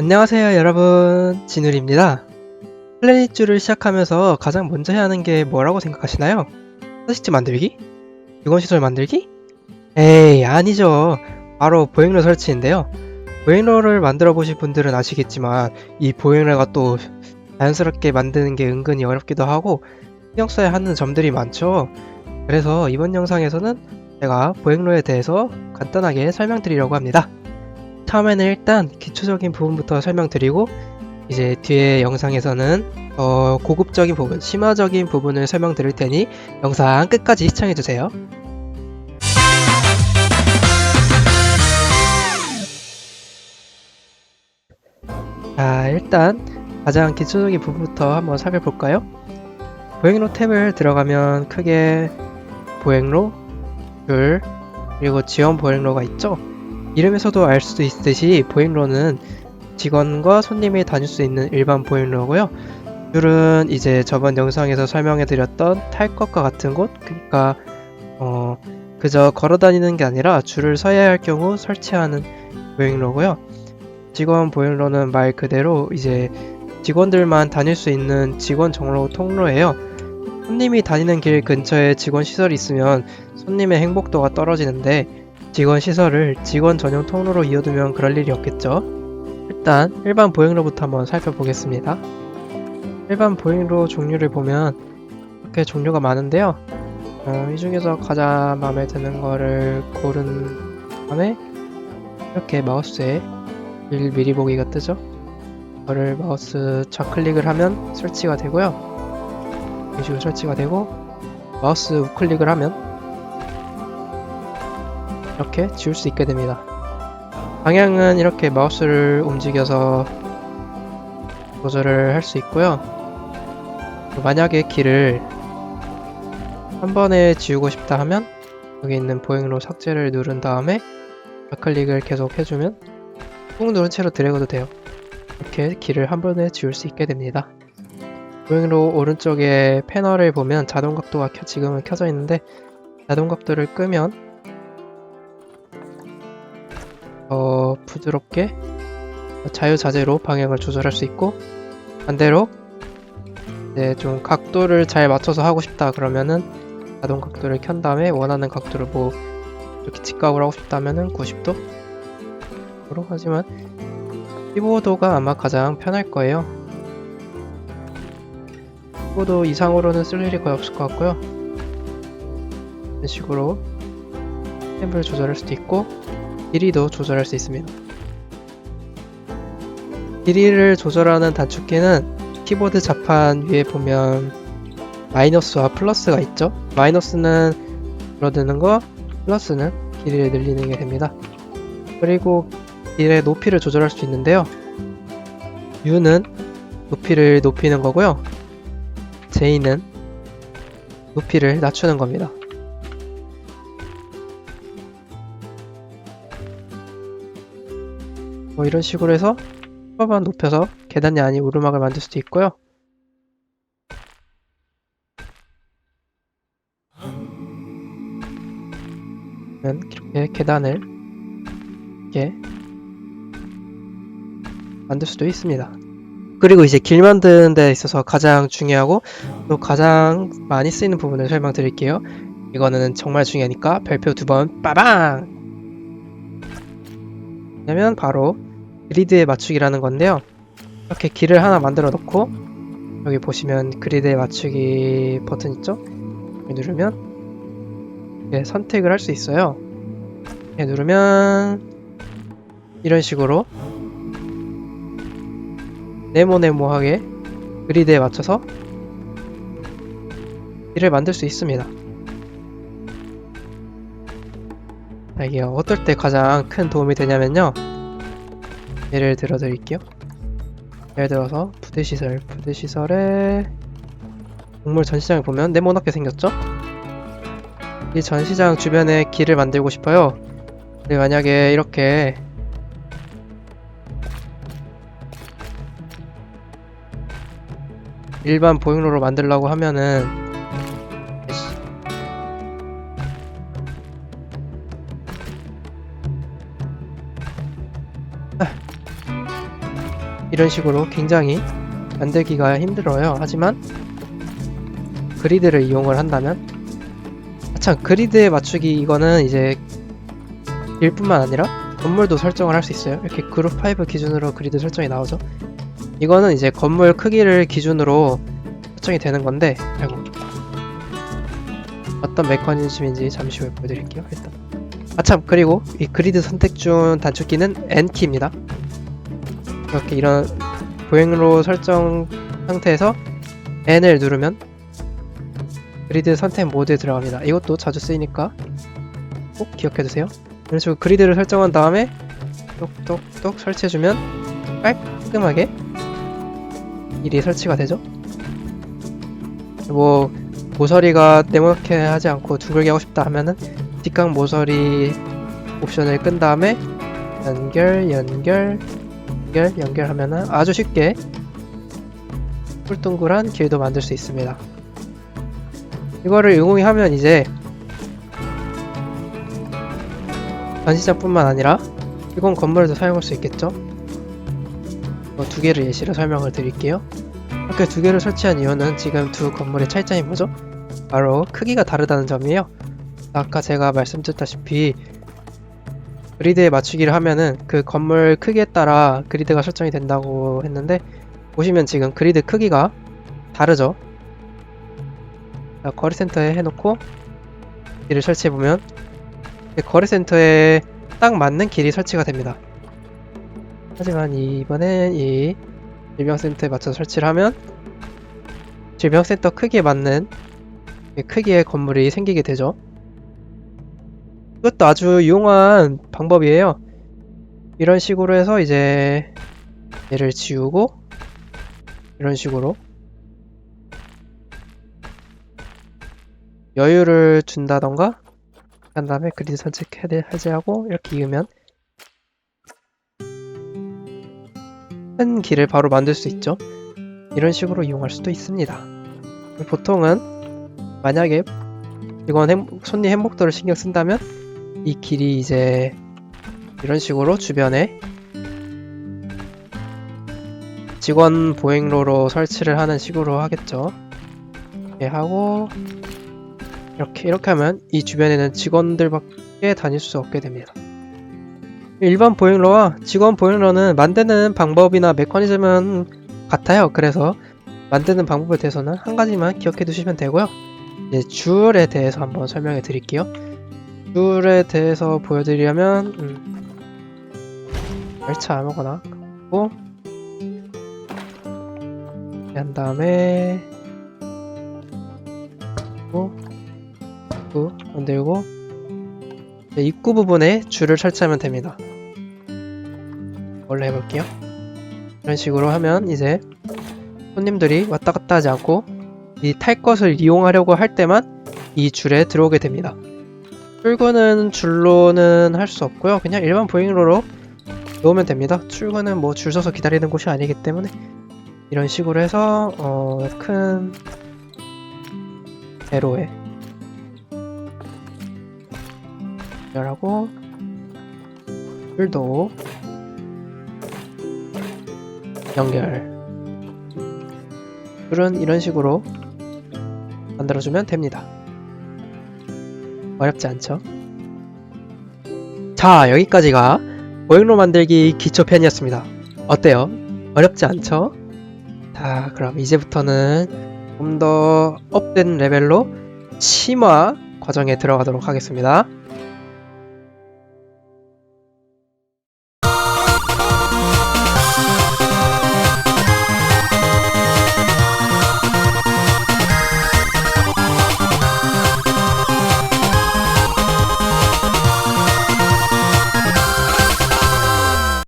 안녕하세요 여러분 진울입니다 플래닛주를 시작하면서 가장 먼저 해야 하는 게 뭐라고 생각하시나요? 서식지 만들기? 유건시설 만들기? 에이 아니죠 바로 보행로 설치인데요 보행로를 만들어 보실 분들은 아시겠지만 이 보행로가 또 자연스럽게 만드는 게 은근히 어렵기도 하고 신경 써야 하는 점들이 많죠 그래서 이번 영상에서는 제가 보행로에 대해서 간단하게 설명드리려고 합니다 처음에는 일단 기초적인 부분부터 설명드리고 이제 뒤에 영상에서는 더 고급적인 부분, 심화적인 부분을 설명드릴 테니 영상 끝까지 시청해주세요. 자, 일단 가장 기초적인 부분부터 한번 살펴볼까요? 보행로 탭을 들어가면 크게 보행로, 줄, 그리고 지원 보행로가 있죠? 이름에서도 알 수도 있듯이 보행로는 직원과 손님이 다닐 수 있는 일반 보행로고요. 줄은 이제 저번 영상에서 설명해드렸던 탈 것과 같은 곳, 그러니까 어 그저 걸어 다니는 게 아니라 줄을 서야 할 경우 설치하는 보행로고요. 직원 보행로는 말 그대로 이제 직원들만 다닐 수 있는 직원 정로 통로예요. 손님이 다니는 길 근처에 직원 시설이 있으면 손님의 행복도가 떨어지는데 직원 시설을 직원 전용 통로로 이어두면 그럴 일이 없겠죠. 일단 일반 보행로부터 한번 살펴보겠습니다. 일반 보행로 종류를 보면 이렇게 종류가 많은데요. 어, 이 중에서 가장 마음에 드는 거를 고른 다음에 이렇게 마우스에 일 미리 보기가 뜨죠. 이거를 마우스 좌클릭을 하면 설치가 되고요. 이런 식으로 설치가 되고 마우스 우클릭을 하면 이렇게 지울 수 있게 됩니다. 방향은 이렇게 마우스를 움직여서 조절을 할 수 있고요. 만약에 길을 한 번에 지우고 싶다 하면 여기 있는 보행로 삭제를 누른 다음에 좌클릭을 계속 해주면 꾹 누른 채로 드래그도 돼요. 이렇게 길을 한 번에 지울 수 있게 됩니다. 보행로 오른쪽에 패널을 보면 자동 각도가 켜- 지금은 켜져 있는데 자동 각도를 끄면 어, 부드럽게 자유자재로 방향을 조절할 수 있고 반대로 이제 좀 각도를 잘 맞춰서 하고 싶다 그러면은 자동 각도를 켠 다음에 원하는 각도를 뭐 이렇게 직각으로 하고 싶다면은 90도? 으로 하지만 15도가 아마 가장 편할 거예요. 15도 이상으로는 쓸 일이 거의 없을 것 같고요. 이런 식으로 템을 조절할 수도 있고 길이도 조절할 수 있습니다. 길이를 조절하는 단축키는 키보드 자판 위에 보면 마이너스와 플러스가 있죠. 마이너스는 줄어드는 거, 플러스는 길이를 늘리는 게 됩니다. 그리고 길의 높이를 조절할 수 있는데요. U는 높이를 높이는 거고요. J는 높이를 낮추는 겁니다. 뭐 이런 식으로 해서 초반 높여서 계단이 아닌 오르막을 만들 수도 있고요. 이렇게 계단을 이렇게 만들 수도 있습니다. 그리고 이제 길 만드는 데 있어서 가장 중요하고 또 가장 많이 쓰이는 부분을 설명드릴게요. 이거는 정말 중요하니까 별표 두 번 빠방! 왜냐면 바로 그리드에 맞추기라는 건데요. 이렇게 길을 하나 만들어 놓고 여기 보시면 그리드에 맞추기 버튼 있죠? 누르면 이렇게 선택을 할 수 있어요. 이렇게 누르면 이런 식으로 네모네모하게 그리드에 맞춰서 길을 만들 수 있습니다. 자, 이게 어떨 때 가장 큰 도움이 되냐면요. 예를 들어 드릴게요. 예를 들어서 부대시설, 부대시설에 동물 전시장을 보면 네모나게 생겼죠? 이 전시장 주변에 길을 만들고 싶어요. 근데 만약에 이렇게 일반 보행로로 만들려고 하면은 이런 식으로 굉장히 만들기가 힘들어요. 하지만 그리드를 이용을 한다면 참 그리드에 맞추기 이거는 이제 일뿐만 아니라 건물도 설정을 할 수 있어요. 이렇게 그룹 5 기준으로 그리드 설정이 나오죠. 이거는 이제 건물 크기를 기준으로 설정이 되는 건데 아이고 어떤 메커니즘인지 잠시 후에 보여드릴게요. 일단 아참 그리고 이 그리드 선택 중 단축키는 N키입니다. 이렇게 이런 보행로 설정 상태에서 N을 누르면 그리드 선택 모드에 들어갑니다. 이것도 자주 쓰이니까 꼭 기억해두세요. 이런 식으로 그리드를 설정한 다음에 똑똑똑 설치해주면 깔끔하게 일이 설치가 되죠. 뭐 모서리가 네모나게 하지 않고 둥글게 하고 싶다 하면은 뒷각 모서리 옵션을 끈 다음에 연결 연결 연결 연결하면은 아주 쉽게 뿔둥글한 길도 만들 수 있습니다. 이거를 응용하면 이제 전시장뿐만 아니라 이건 건물에도 사용할 수 있겠죠? 어, 두 개를 예시로 설명을 드릴게요. 이렇게 두 개를 설치한 이유는 지금 두 건물의 차이점이 뭐죠? 바로 크기가 다르다는 점이에요. 아까 제가 말씀드렸다시피 그리드에 맞추기를 하면은 그 건물 크기에 따라 그리드가 설정이 된다고 했는데 보시면 지금 그리드 크기가 다르죠? 자, 거리센터에 해놓고 길을 설치해보면 거리센터에 딱 맞는 길이 설치가 됩니다. 하지만 이번엔 이 질병센터에 맞춰서 설치를 하면 질병센터 크기에 맞는 이 크기의 건물이 생기게 되죠. 이것도 아주 유용한 방법이에요. 이런 식으로 해서 이제 얘를 지우고 이런 식으로 여유를 준다던가 한 다음에 선택 해제- 해제하고 이렇게 이으면 큰 길을 바로 만들 수 있죠. 이런 식으로 이용할 수도 있습니다. 보통은 만약에 이건 행- 손님 행복도를 신경 쓴다면 이 길이 이제 이런 식으로 주변에 직원 보행로로 설치를 하는 식으로 하겠죠. 이렇게 하고 이렇게 이렇게 하면 이 주변에는 직원들밖에 다닐 수 없게 됩니다. 일반 보행로와 직원 보행로는 만드는 방법이나 메커니즘은 같아요. 그래서 만드는 방법에 대해서는 한 가지만 기억해 두시면 되고요. 이제 줄에 대해서 한번 설명해 드릴게요. 줄에 대해서 보여드리려면 음, 열차 아무거나 갖고 한 다음에 또 입구 만들고 입구 부분에 줄을 설치하면 됩니다. 원래 해볼게요. 이런 식으로 하면 이제 손님들이 왔다 갔다 하지 않고 이 탈 것을 이용하려고 할 때만 이 줄에 들어오게 됩니다. 출근은 줄로는 할 수 없고요. 그냥 일반 보행로로 놓으면 됩니다. 출근은 뭐 줄 서서 기다리는 곳이 아니기 때문에 이런 식으로 해서 어, 큰 세로에 연결하고 줄도 연결 줄은 이런 식으로 만들어주면 됩니다. 어렵지 않죠? 자 여기까지가 보행로 만들기 기초 편이었습니다. 어때요? 어렵지 않죠? 자 그럼 이제부터는 좀 더 업된 레벨로 심화 과정에 들어가도록 하겠습니다.